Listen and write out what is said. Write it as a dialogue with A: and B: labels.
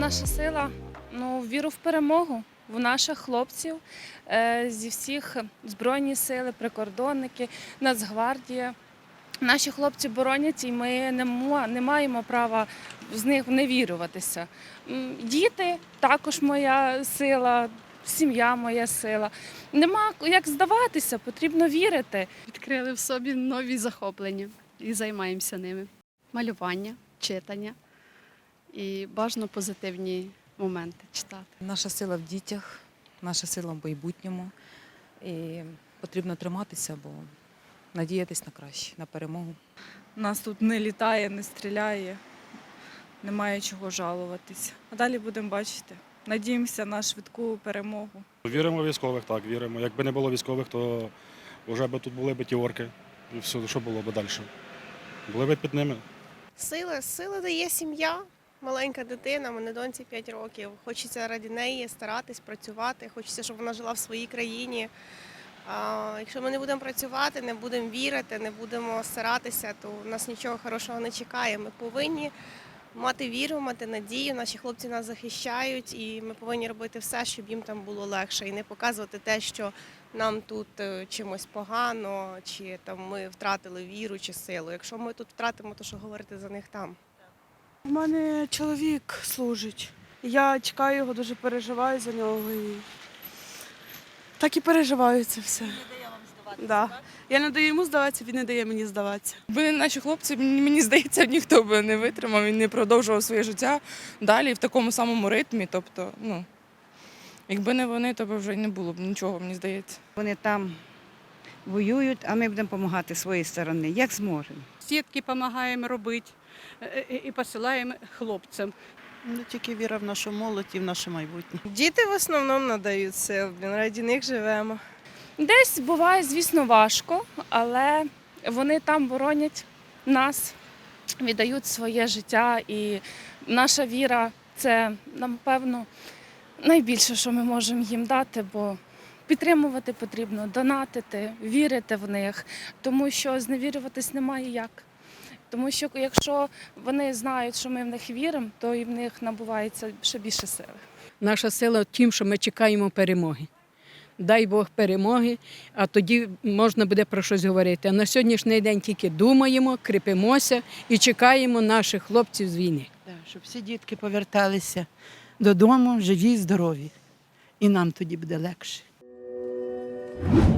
A: наша сила? Ну, віру в перемогу, в наших хлопців е, зі всіх збройні сили, прикордонники, Нацгвардія. Наші хлопці боронять, і ми не, мо- не маємо права з них не вірюватися. Діти також моя сила, сім'я моя сила. Нема як здаватися, потрібно вірити.
B: Відкрили в собі нові захоплення і займаємося ними. Малювання, читання і бажано позитивні моменти читати.
C: Наша сила в дітях, наша сила в майбутньому. І потрібно триматися, бо надіятись на краще, на перемогу.
D: Нас тут не літає, не стріляє, немає чого жалуватись. А далі будемо бачити. Надіємося на швидку перемогу.
E: Віримо в військових, так, віримо. Якби не було військових, то вже б тут були б ті орки. І все, що було б далі? Були б під ними.
F: Сила, сила дає сім'я, маленька дитина, мене доньці 5 років. Хочеться раді неї старатись, працювати. Хочеться, щоб вона жила в своїй країні. А, якщо ми не будемо працювати, не будемо вірити, не будемо старатися, то нас нічого хорошого не чекає. Ми повинні мати віру, мати надію. Наші хлопці нас захищають, і ми повинні робити все, щоб їм там було легше, і не показувати те, що нам тут е, чимось погано, чи там ми втратили віру чи силу. Якщо ми тут втратимо, то що говорити за них там.
G: У мене чоловік служить. Я чекаю його, дуже переживаю за нього. І... Так і переживаю це все. Він не дає вам здаватися. Да. Я не даю йому здаватися, він не дає мені здаватися.
H: Якби не наші хлопці, мені мені здається, ніхто би не витримав і не продовжував своє життя далі в такому самому ритмі. Тобто, ну, якби не вони, то б вже й не було б нічого, мені здається.
I: Вони там воюють, а ми будемо допомагати з своєї сторони, як зможемо.
J: сітки допомагаємо робити е, е, і посилаємо хлопцям.
K: Ну, тільки віра в нашу молодь і в наше майбутнє.
F: Діти в основному надають сил, раді них живемо.
A: Десь буває, звісно, важко, але вони там боронять нас, віддають своє життя, і наша віра це, напевно, найбільше, що ми можемо їм дати, бо підтримувати потрібно, донатити, вірити в них, тому що зневірюватись немає як. Тому що якщо вони знають, що ми в них віримо, то і в них набувається ще більше сили.
J: Наша сила в тім, що ми чекаємо перемоги. Дай Бог перемоги, а тоді можна буде про щось говорити. А на сьогоднішній день тільки думаємо, кріпимося і чекаємо наших хлопців з війни.
K: Так, щоб всі дітки поверталися додому, живі, здорові. І нам тоді буде легше. you